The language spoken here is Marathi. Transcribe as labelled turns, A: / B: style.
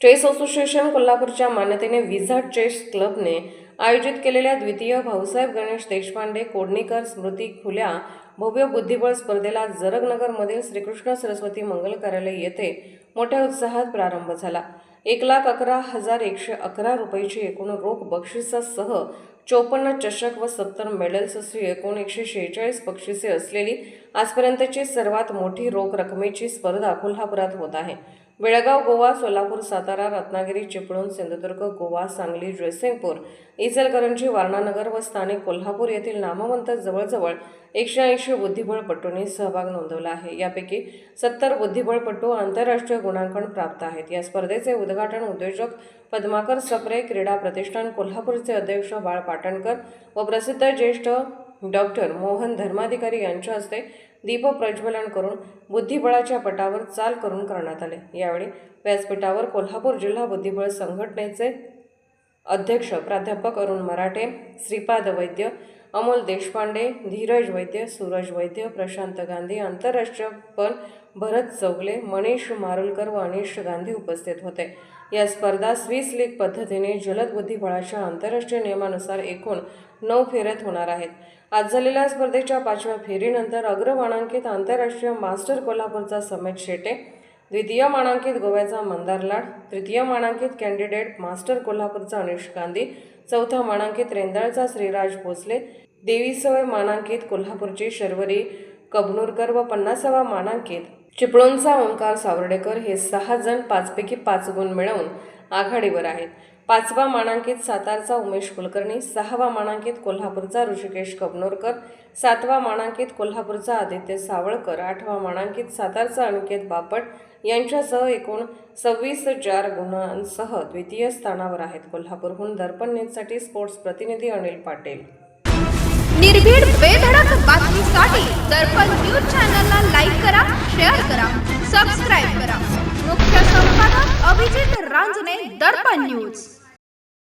A: Chess association कोल्हापूरच्या मान्यतेने विझा चेस क्लबने आयोजित केलेल्या द्वितीय भाऊसाहेब गणेश देशपांडे कोडणीकर स्मृती खुल्या भव्य बुद्धिबळ स्पर्धेला जरगनगरमधील श्रीकृष्ण सरस्वती मंगल कार्यालय येथे मोठ्या उत्साहात प्रारंभ झाला. एक लाख अकरा हजार एकशे अकरा रुपयेची एकूण रोख बक्षिसासह चोपन्न चषक व सत्तर मेडल्स अशी एकूण एकशे शेहेचाळीस बक्षिसे असलेली आजपर्यंतची सर्वात मोठी रोख रकमेची स्पर्धा कोल्हापुरात होत आहे. बेळगाव गोवा सोलापूर सातारा रत्नागिरी चिपळूण सिंधुदुर्ग गोवा सांगली जयसिंगपूर इचलकरंजी वारणानगर व स्थानिक कोल्हापूर येथील नामवंत जवळजवळ एकशे ऐंशी बुद्धिबळपटूंनी सहभाग नोंदवला आहे. यापैकी सत्तर बुद्धिबळपटू आंतरराष्ट्रीय गुणांकन प्राप्त आहेत. या स्पर्धेचे उद्घाटन उद्योजक पद्माकर सप्रे क्रीडा प्रतिष्ठान कोल्हापूरचे अध्यक्ष बाळ पाटणकर व प्रसिद्ध ज्येष्ठ डॉक्टर मोहन धर्माधिकारी यांच्या हस्ते दीपप्रज्वलन करून बुद्धिबळाच्या पटावर चाल करून करण्यात आले. यावेळी व्यासपीठावर कोल्हापूर जिल्हा बुद्धिबळ संघटनेचे अध्यक्ष प्राध्यापक अरुण मराठे श्रीपाद वैद्य अमोल देशपांडे धीरज वैद्य सूरज वैद्य प्रशांत गांधी आंतरराष्ट्रीय पण भरत चौगले मनीष मारुलकर व अनिश गांधी उपस्थित होते. या स्पर्धा स्विस लीग पद्धतीने जलद बुद्धिबळाच्या आंतरराष्ट्रीय नियमानुसार एकूण नऊ फेऱ्यात होणार आहेत. आज झालेल्या स्पर्धेच्या पाचव्या फेरीनंतर अग्रमानांकित आंतरराष्ट्रीय मास्टर कोल्हापूरचा समेत शेटे द्वितीय मानांकित गोव्याचा मंदार लाड तृतीय मानांकित कॅन्डिडेट मास्टर कोल्हापूरचा अनिश गांधी चौथा मानांकित रेंदाळचा श्रीराज भोसले देवीसवय मानांकित कोल्हापूरची शर्वरी कबनूरकर व पन्नासावा मानांकित चिपळूणचा ओंकार सावर्डेकर हे सहा जण पाचपैकी पाच गुण मिळवून आघाडीवर आहेत. पाचवा मानांकित सातारचा उमेश कुलकर्णी सहावा मानांकित कोल्हापूरचा ऋषिकेश कबनोरकर सातवा मानांकित कोल्हापूरचा आदित्य सावळकर आठवा मानांकित सातारचा अनिकेत बापट यांच्यासह एकूण सव्वीस चार गुणांसह द्वितीय स्थानावर आहेत. कोल्हापूरहून दर्पण न्यूजसाठी स्पोर्ट्स प्रतिनिधी अनिल पाटील.
B: निर्भीड बेधडक बातमीसाठी दर्पण न्यूज चॅनलला लाईक करा शेअर करा सबस्क्राईब करा. मुख्य संपादक अभिजित रांजने दर्पण न्यूज.